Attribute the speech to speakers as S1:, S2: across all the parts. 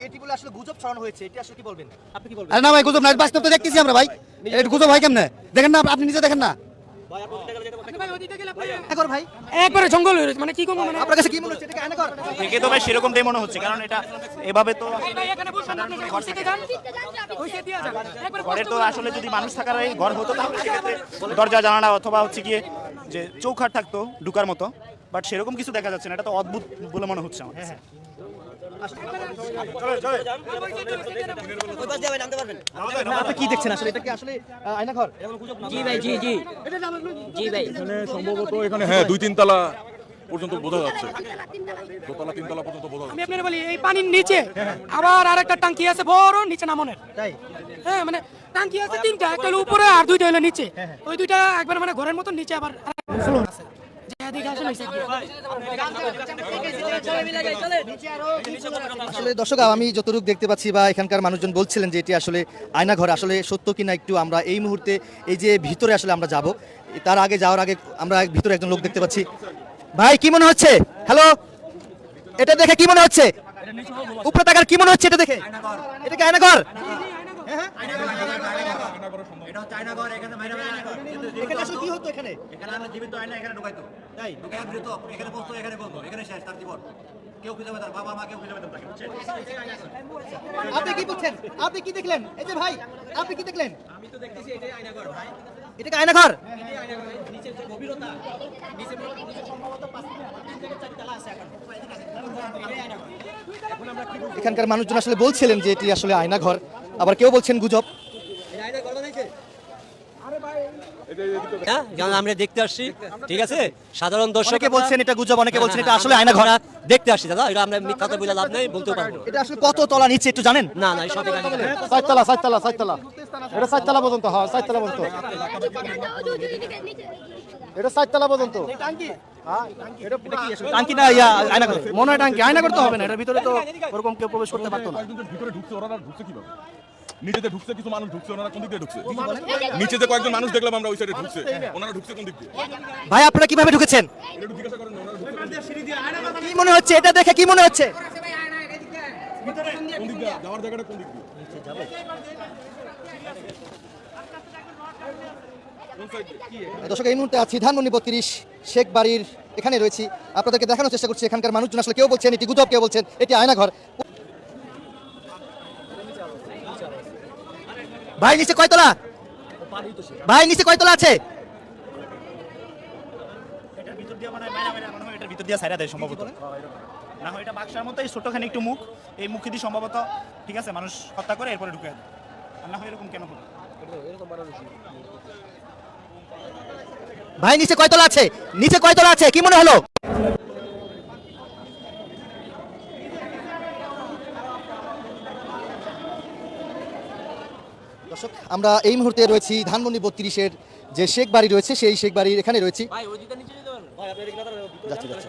S1: এটি আসলে গুজব ছড়ানো হয়েছে এটি আসলে কি বলবেন? আপনি কি বলবেন?
S2: আরে না ভাই গুজব না বাস্তব তো দেখতেছি আমরা ভাই। এটা গুজব ভাই কেমনে? দেখেন না আপনি নিজে দেখেন না।
S3: একবারে জঙ্গল হয়ে মানে কি করব মানে?
S1: আপনার কাছে কি মনে হচ্ছে? এটা কি আয়নাঘর
S4: থেকে তো ভাই সেরকমটাই মনে হচ্ছে কারণ এটা এভাবে ঘরে আসলে যদি মানুষ থাকার এই ঘর হতো তাহলে সেক্ষেত্রে দরজা জানালা অথবা হচ্ছে গিয়ে যে চৌখাট থাকতো ঢুকার মতো বাট সেরকম কিছু দেখা যাচ্ছে না এটা তো অদ্ভুত বলে মনে হচ্ছে আমার
S1: কি দেখছেন আসলে? এটা কি আসলে আহ, আয়নাঘর?
S5: জি ভাই জি জি। জি ভাই।
S6: এখানে সম্ভবত এখানে হ্যাঁ দুই তিন তলা পর্যন্ত বোঝা যাচ্ছে। দোতলা তিনতলা পর্যন্ত বোঝা যাচ্ছে।
S3: আমি আপনার বলি এই পানির নিচে আবার আরেকটা টাঙ্কি আছে বড় নিচে নামনের।
S1: তাই?
S3: হ্যাঁ মানে টাঙ্কি আছে তিনটা একটা হলো উপরে আর দুইটা হলো নিচে। ওই দুইটা একবার মানে ঘরের মতো নিচে আবার আছে। আসলে
S1: দর্শক, আমি যতটুকু দেখতে পাচ্ছি বা এখানকার মানুষজন বলছিলেন যে এটি আসলে আয়নাঘর, আসলে সত্য কিনা একটু আমরা এই মুহূর্তে, এই যে ভিতরে আসলে আমরা যাব, তার আগে যাওয়ার আগে আমরা ভিতরে একজন লোক দেখতে পাচ্ছি। ভাই, কি মনে হচ্ছে? হ্যালো এটা দেখে কি মনে হচ্ছে? উপরে তাকার কি মনে হচ্ছে এটা দেখে? এটা কি আয়নাঘর? এখানে আসলে কি হতো এখানে?
S7: এখানে আমরা জীবিত এখানে ঢুকাইতো।
S1: তাই?
S7: ঢুকাই দিত এখানে বসতো এখানে বলতো এখানে শেষ তার জীবন। কেউ খুঁজে পেতাম বাবা মা কেউ খুঁজে পেতাম তাকে।
S1: আপনি কি বুঝছেন আপনি কি দেখলেন? এই যে ভাই আপনি কি দেখলেন? এটা কি আয়নাঘর। এখানকার মানুষজন আসলে বলছিলেন যে এটি আসলে আয়নাঘর। আবার কেউ বলছেন গুজব?
S5: হ্যাঁ যেমন আমরা দেখতে আসছি ঠিক আছে? সাধারণ দর্শক
S1: বলছেন এটা গুজব অনেকে বলছেন এটা আসলে আয়নাঘর
S5: আমরা দেখতে আসছি দাদা এটা আমরা মিথ্যা কথা বলে লাভ নেই বলতে পারব
S1: এটা আসলে কত তলা নিচে একটু জানেন?
S5: না না সঠিক।
S2: চারতলা চারতলা চারতলা এটা চারতলা পর্যন্ত হ্যাঁ চারতলা পর্যন্ত। এটা চারতলা পর্যন্ত।
S1: টাঙ্কি না ইয়া আয়নাঘর
S2: মনে হয় টাঙ্কি। আয়না করতে হবে না এটার ভিতরে তো ওরকম কেউ প্রবেশ করতে পারতো না।
S6: ভিতরে ঢুকছে ওরা ঢুকছে কীভাবে? নিচেতে ঢুকছে কিছু মানুষ ঢুকছে ওনারা কোন দিক দিয়ে ঢুকছে? নিচেতে কয়েকজন মানুষ দেখলাম আমরা ওই সাইডে ঢুকছে। ওনারা ঢুকছে কোন দিক দিয়ে?
S1: ভাই আপনারা কীভাবে ঢুকেছেন? কি মনে হচ্ছে? এটা দেখে কি মনে হচ্ছে?
S6: কোন দিক দিয়ে? যাওয়ার জায়গাটা কোন দিক দিয়ে? কোন সাইড দিয়ে?
S1: দর্শক এই মুহূর্তে আছি ধানমন্ডি বত্রিশ শেখ বাড়ির এখানে রয়েছি। আপনাদেরকে দেখানোর চেষ্টা করছি এখানকার মানুষজন আসলে কেউ বলছেন এটি গুজব কেউ বলছেন এটি আয়নাঘর। ভাই নিচে কয়তলা ভাই নিচে কয়তলা আছে?
S4: এটার ভিতর দিয়ে মনে দিয়ে সাইরা দেয় সম্ভবত। না হয় এটা বাক্সার মতো এই ছোটখানি একটু মুখ এই মুখে দিয়ে সম্ভবত ঠিক আছে মানুষ হত্যা করে এরপরে ঢুকে দেয় আর না হয় এরকম কেন হলো
S1: ভাই নিচে কয়তলা আছে? নিচে কয়তলা আছে? কি মনে হলো? দর্শক আমরা এই মুহূর্তে রয়েছি ধানমন্ডি বত্রিশের যে শেখ বাড়ি রয়েছে সেই শেখ বাড়ির এখানে রয়েছি। যাচ্ছি যাচ্ছি।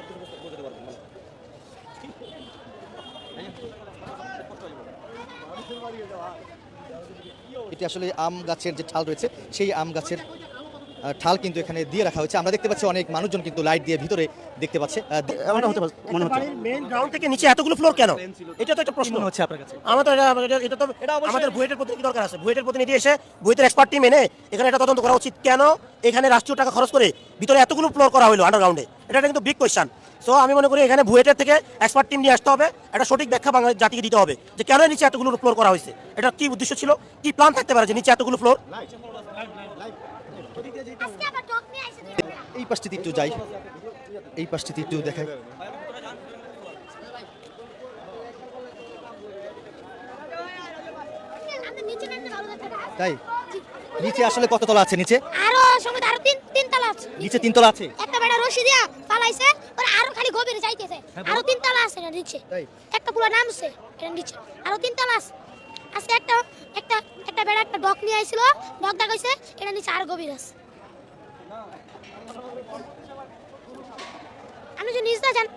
S1: এটি আসলে আম গাছের যে ঠাল রয়েছে সেই আম গাছের ঠাল কিন্তু এখানে দিয়ে রাখা হয়েছে। আমরা দেখতে পাচ্ছি অনেক মানুষজন কিন্তু লাইট দিয়ে ভিতরে দেখতে পাচ্ছে। আহ, হতে মনে হচ্ছে।
S8: মেইন গ্রাউন্ড থেকে নিচে এতগুলো ফ্লোর কেন? এটা তো একটা প্রশ্ন।
S1: হচ্ছে আপনার কাছে।
S8: আমার তো এটা এটা- এটা তো আমাদের বুয়েটের প্রতিনিধি দরকার আছে? বুয়েটের প্রতিনিধি এসে বুয়েটের এক্সপার্ট টিম এনে এখানে এটা তদন্ত করা উচিত। কেন? এখানে রাষ্ট্রীয় টাকা খরচ করে ভিতরে এতগুলো ফ্লোর করা হলো আন্ডারগ্রাউন্ডে এটা কিন্তু বিগ কোয়েশ্চান সো আমি মনে করি এখানে বুয়েটের থেকে এক্সপার্ট টিম নিয়ে আসতে হবে। একটা সঠিক ব্যাখ্যা বাংলা জাতিকে দিতে হবে যে কেন নিচে এতগুলো ফ্লোর করা হয়েছে। এটা কি উদ্দেশ্য ছিল? কি প্ল্যান থাকতে পারে যে নিচে এতগুলো ফ্লোর
S1: এই পাশটিতে একটু যাই। এই পাশটিতে একটু দেখাই। তাই? নিচে আসলে কত তলা আছে নিচে?
S9: আরও সঙ্গে আরও তিন তিন তালা আছে।
S1: নিচে তিন তলা আছে?
S9: একটা বেড়া রশি দিয়া পালাইছে ওরা আরও খালি গভীরে যাইতেছে। আরও তিন তালা আছে এটার নিচে? একটা পুরো নামছে এটার নিচে। আরও তিন তালা আছে। আজকে একটা একটা একটা বেড়া একটা ডক নিয়ে আইছিল। ডক দেখাইছে এটা নিচে আরও গভীর আছে। আপনি যদি নিজটা জান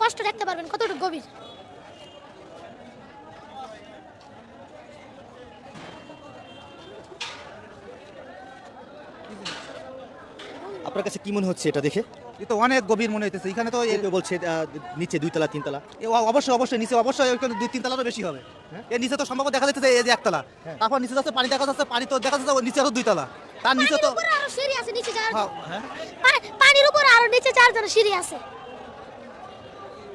S9: কষ্ট দেখতে পারবেন কতটুকু গভীর?
S1: আপনার কাছে কি মনে হচ্ছে এটা দেখে?
S10: এ তো অনেক গভীর মনে হইতেছে। এখানে তো
S1: কেউ বলছে আহ, নিচে দুইতলা তিনতলা।
S10: এ অ- অবশ্যই অবশ্যই নিচে অবশ্যই ওইখানে দুই তিন তলারও বেশি হবে। এর নিচে তো সম্ভবত দেখা যাচ্ছে যে এই যে একতলা। তারপর নিচে যাচ্ছে পানি দেখা যাচ্ছে পানি তো দেখা যাচ্ছে ওর নিচে আরও দুই তলা তার নিচে তো
S9: পানির উপরে আরও সিঁড়ি আছে নিচে যাওয়ার
S10: হ্যাঁ,
S9: পানির উপরে আরও নিচে জন্য সিঁড়ি আছে।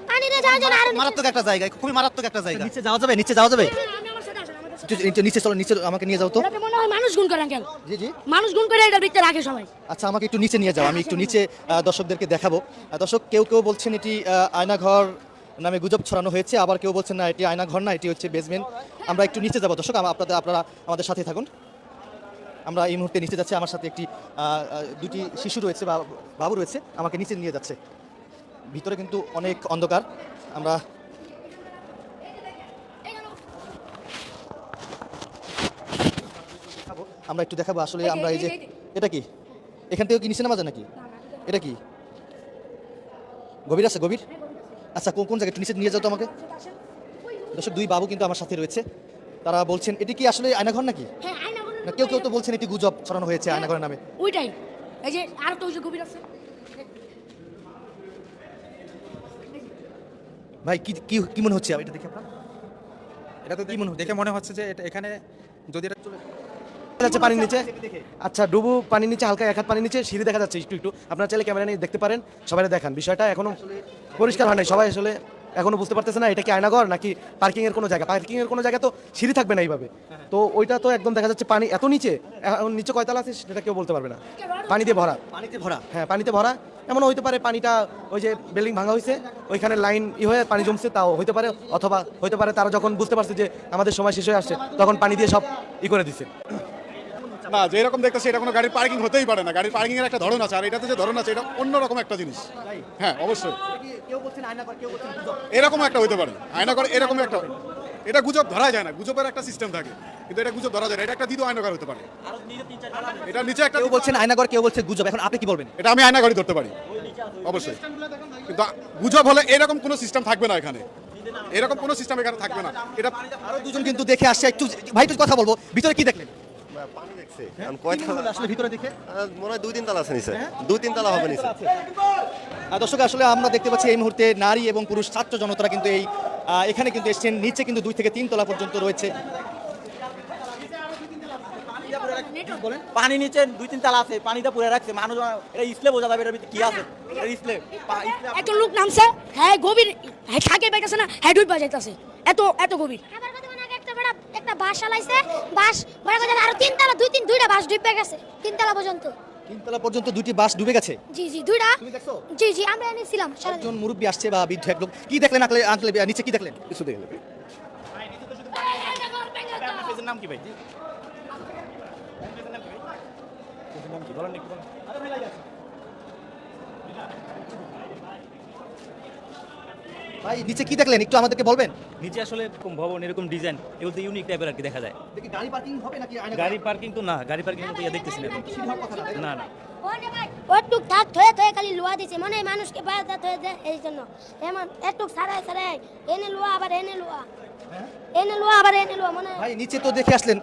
S9: পানিতে যাওয়ার জন্য আরও
S10: মারাত্মক একটা জায়গা খুবই মারাত্মক একটা জায়গা।
S1: নিচে যাওয়া যাবে নিচে যাওয়া যাবে।
S3: আমি আমার সাথে আসেন, আমাদের সাথে।
S1: একটু নিচে- চলো নিচে আমাকে নিয়ে যাও তো।
S3: মনে হয় মানুষ গুণ করে আঙ্কেল
S1: জি জি।
S3: মানুষ গুণ করে এটার ভিতরে রাখে সবাই।
S1: আচ্ছা আমাকে একটু নিচে নিয়ে যাও আমি একটু নিচে দর্শকদেরকে দেখাবো। দর্শক কেউ কেউ বলছেন এটি আহ, আয়নাঘর নামে গুজব ছড়ানো হয়েছে আবার কেউ বলছেন না এটি আয়নাঘর না এটি হচ্ছে বেসমেন্ট আমরা একটু নিচে যাব দর্শক আপনাদের আপনারা আমাদের সাথে থাকুন। আমরা এই মুহূর্তে নিচে যাচ্ছি আমার সাথে একটি দুটি শিশু রয়েছে বা বাবু রয়েছে আমাকে নিচে নিয়ে যাচ্ছে। ভিতরে কিন্তু অনেক অন্ধকার আমরা আমরা একটু দেখাবো আসলে আমরা এই যে এটা কি? এখান থেকে কি নিচে নামা যায় নাকি এটা কি? গভীর আছে গভীর? আচ্ছা কোন কোন জায়গায় একটু নিচে নিয়ে যাও তো আমাকে। দর্শক দুই বাবু কিন্তু আমার সাথে রয়েছে। তারা বলছেন এটি কি আসলে আয়নাঘর নাকি?
S3: হ্যাঁ
S1: না কেউ কেউ তো বলছেন এটি গুজব ছড়ানো হয়েছে আয়নাঘরের নামে।
S3: ওইটাই। এই যে আর তো ওই যে গভীর আছে।
S1: ভাই কি কি কি মনে হচ্ছে? এটা দেখে আপনার?
S11: এটা তো কি মনে দেখে মনে হচ্ছে যে এটা এখানে যদি এটা চলে যাচ্ছে পানির নিচে। আচ্ছা ডুবু পানির নিচে হালকা এক হাত পানির নিচে সিঁড়ি দেখা যাচ্ছে একটু একটু। আপনার চাইলে ক্যামেরা নিয়ে দেখতে পারেন সবাই দেখান। বিষয়টা এখনও পরিষ্কার হয় নাই সবাই আসলে এখনও বুঝতে পারতেছে না এটা কি আয়নাঘর নাকি পার্কিং এর কোনো জায়গা? পার্কিং এর কোনো জায়গা তো সিঁড়ি থাকবে না এইভাবে। তো ওইটা তো একদম দেখা যাচ্ছে পানি এত নিচে এখন নিচে কয়তলা আছে সেটা কেউ বলতে পারবে না। পানি দিয়ে ভরা।
S1: পানিতে ভরা?
S11: হ্যাঁ পানিতে ভরা। এমন হইতে পারে পানিটা ওই যে বিল্ডিং ভাঙা হয়েছে ওইখানে লাইন ই হয়ে পানি জমছে তাও হইতে পারে অথবা হইতে পারে তারা যখন বুঝতে পারছে যে আমাদের সময় শেষ হয়ে আসছে তখন পানি দিয়ে সব ই করে দিছে।
S6: না যে এরকম দেখতেছি এটা কোনো গাড়ির পার্কিং হতেই পারে না। গাড়ির পার্কিং এর একটা ধরন আছে আর এটাতে যে ধরন আছে এটা অন্যরকম একটা জিনিস। হ্যাঁ অবশ্যই।
S1: কেউ বলছেন আয়নাঘর কেউ বলছেন গুজব?
S6: এরকম একটা হতে পারে। আয়না করে এরকম একটা এটা গুজব ধরা যায় না। গুজবের একটা সিস্টেম থাকে। কিন্তু এটা গুজব ধরা যায় না। এটা একটা দ্বিতীয় আয়নাঘর হতে পারে। এটা নিচে একটা
S1: কেউ বলছেন আয়নাঘর কেউ বলছে গুজব। এখন আপনি কি বলবেন?
S6: এটা আমি আয়নাঘরই ধরতে পারি। অবশ্যই। কিন্তু গুজব হলে এরকম কোনো সিস্টেম থাকবে না এখানে। এরকম কোনো সিস্টেম এখানে থাকবে না। এটা
S1: আরও দুজন কিন্তু দেখে আসছে একটু ভাই একটু কথা বলব। ভিতরে কি দেখলেন?
S12: পানি দেখছে।
S1: কি
S12: কয়
S1: আসলে ভিতরে দেখে?
S12: মনে হয় দুই তিন তালা আছে নিচে। দুই তিন তালা হবে নিচে।
S1: দর্শক আসলে আমরা দেখতে পাচ্ছি এই মুহূর্তে নারী এবং পুরুষ ছাত্র জনতারা কিন্তু এই এখানে কিন্তু এসছেন। নিচে কিন্তু দুই থেকে তিন তলা পর্যন্ত রয়েছে।
S4: পানি নিচে দুই তিন তালা আছে পানিটা পুরে রাখছে। মানুষ এটা ইসলে বোঝা যাবে এটার ভিতরে কি আছে? এটা ইসলে
S3: একজন লোক নামছে হ্যাঁ গভীর হ্যাঁ থাকে পাইতেছে না হ্যাঁ ডুব যাইতেছে। এত এত গভীর।
S9: একটা বাস চালাইছে বাস বড় কথা আরও তিনতলা দুই তিন দুইটা বাস ডুবে গেছে তিনতলা পর্যন্ত।
S1: তিন তলা পর্যন্ত দুইটি বাস ডুবে গেছে?
S9: জি জি দুইটা।
S1: তুমি দেখছ?
S9: জি জি আমরা এনেছিলাম
S1: একজন মুরব্বী আসছে বা বৃদ্ধ এক লোক। কি দেখলেন আঁকলে আঁকলে নিচে কি দেখলেন?
S12: কিছু দেখলে
S13: আপনার পেজের নাম কি ভাই?
S1: ভাই নিচে কি দেখলেন? একটু আমাদেরকে বলবেন?
S4: নিচে আসলে এরকম ভবন এরকম ডিজাইন এগুলো তো ইউনিক টাইপের আর কি দেখা যায়।
S1: দেখি গাড়ি পার্কিং হবে নাকি
S4: গাড়ি পার্কিং তো না গাড়ি পার্কিং তো ইয়া দেখতেছি না না না
S9: ওটুক ধার থয়ে থয়ে খালি লোয়া দিছে মনে হয় মানুষকে থয়ে দেয় এই জন্য। এমন এটুক সারাই সারাই এনে লোয়া আবার এনে লোয়া। এনে লোয়া আবার এনে লোয়া মনে
S1: ভাই নিচে তো দেখে আসলেন।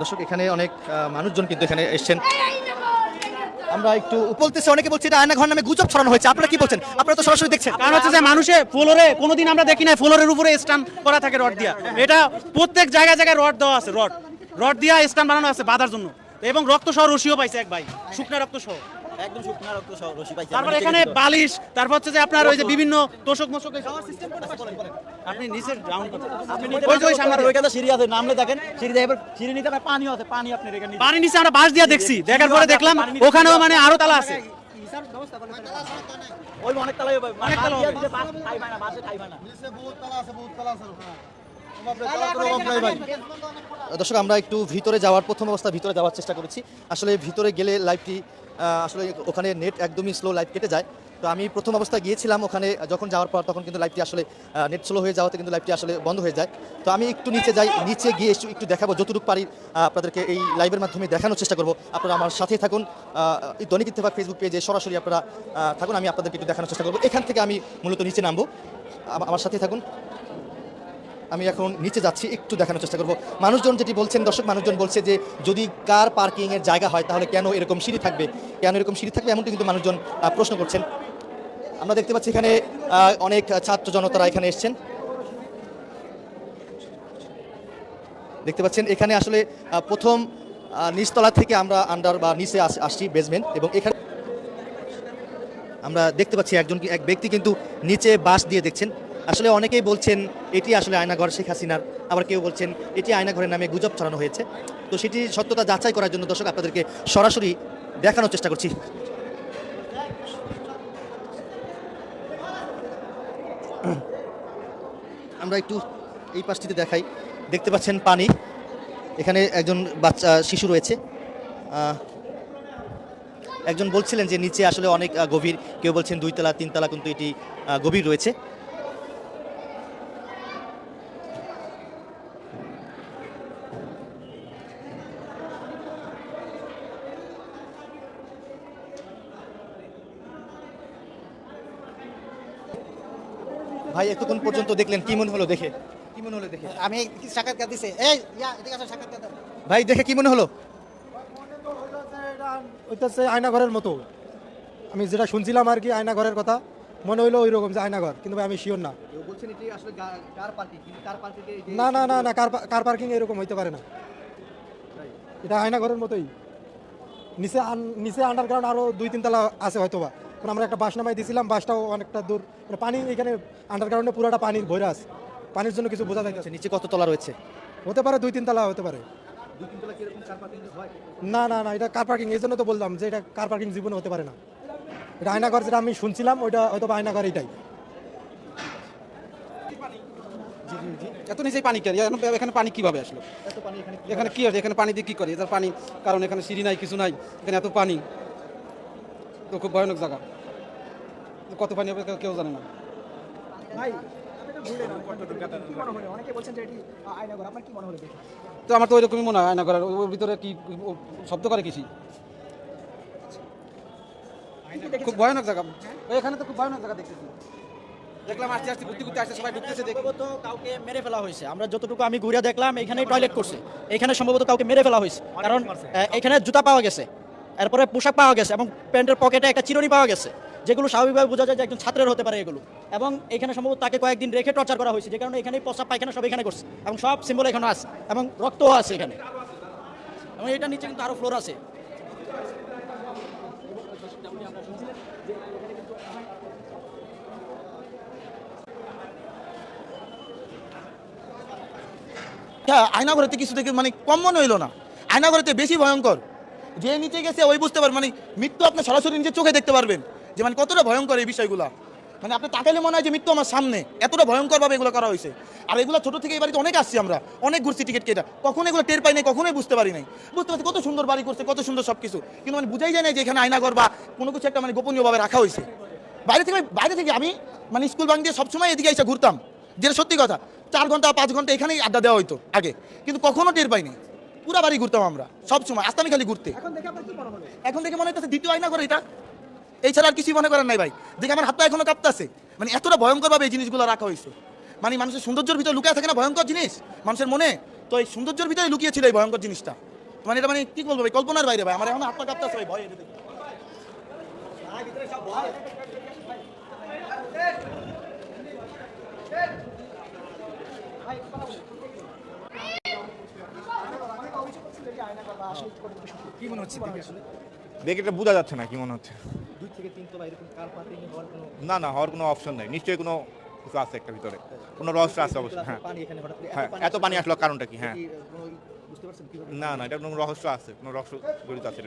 S1: দর্শক এখানে অনেক মানুষজন কিন্তু এখানে এসেছেন। আমরা একটু বলতেছে অনেকে বলছে এটা আয়না ঘর নামে গুজব ছড়ানো হয়েছে। আপনারা কি বলছেন? আপনারা তো সরাসরি দেখছেন।
S14: কারণ হচ্ছে যে মানুষে ফ্লোরে, কোনোদিন আমরা দেখি না ফ্লোরের উপরে স্ট্যান্ড করা থাকে রড দিয়া। এটা প্রত্যেক জায়গায় জায়গায় রড দেওয়া আছে, রড। রড দিয়া স্ট্যান্ড বানানো আছে বাঁধার জন্য। এবং রক্ত সহ রশিও পাইছে এক ভাই। শুকনা রক্ত সহ
S4: একদম শুকনা রক্ত সহ রশি পাইছে।
S14: তারপর এখানে বালিশ তারপর হচ্ছে যে আপনার ওই যে বিভিন্ন তোষক মোষক আপনি নিচের গ্রাউন্ড ওই যে ওই সামনে।
S4: ওই সিঁড়ি আছে নামলে দেখেন। সিঁড়ি দেখে সিঁড়ি নিতে পানিও আছে পানি আপনি এখানে
S14: পানি নিচে আমরা বাঁশ দিয়া দেখছি। দেখার পরে দেখলাম ওখানেও মানে আরও তালা আছে।
S4: ওই অনেক
S14: তালা
S4: খাইবে না
S1: দর্শক, আমরা একটু ভিতরে যাওয়ার প্রথম অবস্থা, ভিতরে যাওয়ার চেষ্টা করেছি। আসলে ভিতরে গেলে লাইভটি আসলে ওখানে নেট একদমই স্লো লাইভ কেটে যায়। তো আমি প্রথম অবস্থায় গিয়েছিলাম ওখানে, যখন যাওয়ার পর তখন কিন্তু লাইভটি আসলে নেট স্লো হয়ে যাওয়াতে কিন্তু লাইভটি আসলে বন্ধ হয়ে যায়। তো আমি একটু নিচে যাই, নিচে গিয়ে একটু একটু দেখাবো, যতটুকু পারি আপনাদেরকে এই লাইভের মাধ্যমে দেখানোর চেষ্টা করব। আপনারা আমার সাথেই থাকুন। এই দৈনিক ইত্তেফাক ফেসবুক পেজে সরাসরি আপনারা থাকুন, আমি আপনাদেরকে একটু দেখানোর চেষ্টা করব। এখান থেকে আমি মূলত নিচে নামবো। আমার সাথেই থাকুন। আমি এখন নিচে যাচ্ছি, একটু দেখানোর চেষ্টা করব। মানুষজন যেটি বলছেন, দর্শক মানুষজন বলছে যে, যদি কার পার্কিং এর জায়গা হয়, তাহলে কেন এরকম সিঁড়ি থাকবে? কেন এরকম সিঁড়ি থাকবে? এমনটি কিন্তু মানুষজন প্রশ্ন করছেন। আমরা দেখতে পাচ্ছি এখানে অনেক ছাত্র জনতারা এখানে এসছেন। দেখতে পাচ্ছেন, এখানে আসলে প্রথম নিচতলা থেকে আমরা আন্ডার বা নিচে আস- আসছি বেসমেন্ট এবং এখানে আমরা দেখতে পাচ্ছি একজন এক ব্যক্তি কিন্তু নিচে বাস দিয়ে দেখছেন। আসলে অনেকেই বলছেন, এটি আসলে আয়নাঘর শেখ হাসিনার। আবার কেউ বলছেন, এটি আয়নাঘরের নামে গুজব ছড়ানো হয়েছে। তো সেটি সত্যতা যাচাই করার জন্য দর্শক আপনাদেরকে সরাসরি দেখানোর চেষ্টা করছি। আমরা একটু এই পাশটিতে দেখাই। দেখতে পাচ্ছেন পানি। এখানে একজন বাচ্চা, শিশু রয়েছে। একজন বলছিলেন যে, নিচে আসলে অনেক গভীর। কেউ বলছেন দুইতলা তিনতলা কিন্তু এটি গভীর রয়েছে। ভাই এতক্ষণ পর্যন্ত দেখলেন কি মনে হলো দেখে? কি মনে হলো দেখে?
S10: আমি সাক্ষাৎকার দিছে। এই ইয়া এদিকে আসো সাক্ষাৎকার
S1: ভাই দেখে কি মনে হলো?
S15: ওইটাছে আয়নাঘরের মতো। আমি যেটা শুনছিলাম আর কি আয়নাঘরের কথা মনে হইল ওই রকম যে আয়নাঘর কিন্তু ভাই আমি শিওর না।
S1: বলছেন এটি আসলে কার পার্কিং কার পার্কিং
S15: না না না না কার কার পার্কিং এরকম হইতে পারে না। এটা আয়নাঘরের মতোই। নিচে আন- নিচে আন্ডারগ্রাউন্ড আরও দুই তিনতলা আছে হয়তো বা কারণ আমরা একটা বাস নামাই দিয়েছিলাম বাসটাও অনেকটা দূর। মানে পানি এখানে আন্ডারগ্রাউন্ডে পুরোটা পানির ভরে আছে। পানির জন্য কিছু বোঝা যাচ্ছে
S1: নিচে কত তলা রয়েছে?
S15: হতে পারে দুই তিন তলা হতে পারে। না না না এটা কার পার্কিং এই জন্য তো বললাম যে এটা কার পার্কিং জীবনে হতে পারে না। এটা আয়নাঘর যেটা আমি শুনছিলাম ওইটা হয়তো আয়নাঘর এটাই।
S10: এত নিচেই পানি কেন? এখানে- পানি কীভাবে আসলো? এখানে কি আছে এখানে পানি দিয়ে কি করে? এদের পানি কারণ এখানে সিঁড়ি নাই কিছু নাই। এখানে এত পানি। তো খুব ভয়ানক জায়গা। কত পানি হবে কেউ- জানে না। তো আমার তো ওইরকমই মনে হয় আয়না করার ওর ভিতরে কি শব্দ করে কিছু খুব ভয়ানক জায়গা। এখানে তো খুব ভয়ানক জায়গা দেখতেছি। দেখলাম আস্তে আস্তে ঘুরতে ঘুরতে আসতে সবাই ঢুকতেছে দেখি।
S4: সম্ভবত কাউকে মেরে ফেলা হয়েছে। আমরা যতটুকু আমি ঘুরে দেখলাম এখানে টয়লেট করছে। এখানে সম্ভবত কাউকে মেরে ফেলা হয়েছে। কারণ এখানে জুতা পাওয়া গেছে। এরপরে পোশাক পাওয়া গেছে এবং প্যান্টের পকেটে একটা চিরুনি পাওয়া গেছে, যেগুলো স্বাভাবিকভাবে বোঝা যায় যে একজন ছাত্রের হতে পারে এগুলো। এবং এখানে সম্ভবত তাকে কয়েকদিন রেখে টর্চার করা হয়েছে, যে কারণে এখানে প্রস্রাব পায়খানা সব এখানে করছে এবং সব সিম্বল এখানে আছে এবং রক্তও আছে এখানে। এবং এটা নিচে কিন্তু আরও ফ্লোর আছে।
S10: হ্যাঁ আয়নাঘরেতে কিছু থেকে মানে কম মনে হইল না। আয়নাঘরেতে বেশি ভয়ঙ্কর। যে নিচে গেছে ওই বুঝতে পারবেন মানে মৃত্যু আপনি সরাসরি নিজের চোখে দেখতে পারবেন। যে মানে কতটা ভয়ঙ্কর এই বিষয়গুলো। মানে আপনি তাকাইলে মনে হয় যে মৃত্যু আমার সামনে। এতটা ভয়ঙ্করভাবে এগুলো করা হয়েছে। আর এগুলো ছোট থেকে এই বাড়িতে অনেক আসছি আমরা। অনেক ঘুরছি টিকিট কেটে। কখনো এগুলো টের পাই নাই, কখনোই বুঝতে পারি নাই। বুঝতে পারছি কত সুন্দর বাড়ি করছে, কত সুন্দর সব কিছু কিন্তু মানে বুঝাই যায় না যে এখানে আয়নাঘর বা কোনো কিছু একটা মানে গোপনীয়ভাবে রাখা হয়েছে। বাইরে থেকে বাইরে থেকে আমি মানে স্কুল বাং দিয়ে সবসময় এদিকে এসে ঘুরতাম। যেটা সত্যি কথা, চার ঘণ্টা, পাঁচ ঘণ্টা এখানেই আড্ডা দেওয়া হইতো আগে। কিন্তু কখনো টের পাইনি পুরা বাড়ি ঘুরতাম আমরা সব সময় আসতামই খালি ঘুরতে এখন দেখে মনে হচ্ছে দ্বিতীয় আয়না করে এটা এই ছাড়া আর কিছুই মনে করেন নাই ভাই দেখে আমার হাত পা এখনও কাঁপতাছে মানে এতটা ভয়ঙ্করভাবে এই জিনিসগুলো রাখা হয়েছে মানে মানুষের সৌন্দর্যের ভিতরে লুকিয়ে থাকে না ভয়ঙ্কর জিনিস মানুষের মনে তো এই সৌন্দর্যের ভিতরে লুকিয়েছিল এই ভয়ঙ্কর জিনিসটা মানে এটা মানে কি বলব ভাই কল্পনার বাইরে ভাই আমার এখন হাত পা কাঁপতাছে ভাই ভয় এটা দেখে।
S1: কি মনে হচ্ছে দেখে
S16: এটা বোঝা যাচ্ছে না কি মনে হচ্ছে।
S1: দুই থেকে তিন তলা এরকম কার পার্কিং হওয়ার কোনো
S16: না না হওয়ার কোনো অপশন নেই। নিশ্চয়ই কোনো কিছু আছে একটা ভিতরে। কোনো রহস্য আছে অবশ্যই হ্যাঁ। হ্যাঁ এত পানি আসলো কারণটা কি হ্যাঁ। না না এটা কোনো রহস্য আছে কোনো রহস্য জড়িত আছে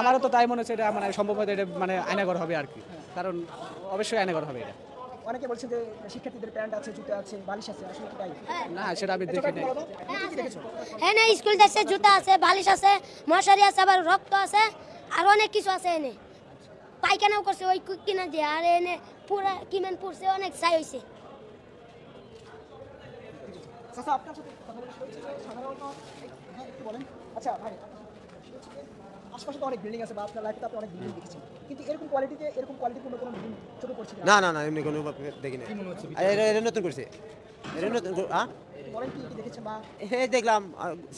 S10: আমারও তো তাই মনে হচ্ছে এটা মানে সম্ভবত এটা মানে আয়নাঘর হবে আর কি। কারণ অবশ্যই আয়নাঘর হবে এটা।
S17: অনেকে বলছে যে শিক্ষার্থীদের প্যান্ট আছে জুতো আছে বালিশ আছে আসলে কি তাই
S10: না সেটা আমি দেখি নাই।
S18: হ্যাঁ না স্কুল ড্রেসের জুতা আছে বালিশ আছে মশারি আছে আবার রক্ত আছে আর অনেক কিছু আছে এনে। পায়খানাও করছে ওই কিনা দিয়ে আর এনে পুরা কিমেন পুরছে অনেক হয়েছে
S17: আপনার সাথে কথা বলে সাধারণত হ্যাঁ, বলেন। আচ্ছা ভাই আশপাশে তো অনেক বিল্ডিং আছে বা আপনার লাইফে তো আপনি অনেক বিল্ডিং দেখেছেন। কিন্তু এরকম কোয়ালিটিতে এরকম কোয়ালিটি কোনো বিল্ডিং চোখে পড়ছে
S5: না না না এমনি কোনো দেখি না এটা নতুন করছে। এটা নতুন হ্যাঁ
S17: বলেন কি দেখেছেন বা
S5: এই দেখলাম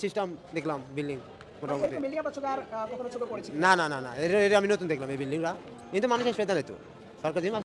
S5: সিস্টেম দেখলাম বিল্ডিং মোটামুটি।
S17: বিল্ডিং আপনার চোখে আর কখনো চোখে পড়েছে
S5: না না না না এটা আমি নতুন দেখলাম এই বিল্ডিংটা কিন্তু মানুষের সেটা না তো। সরকার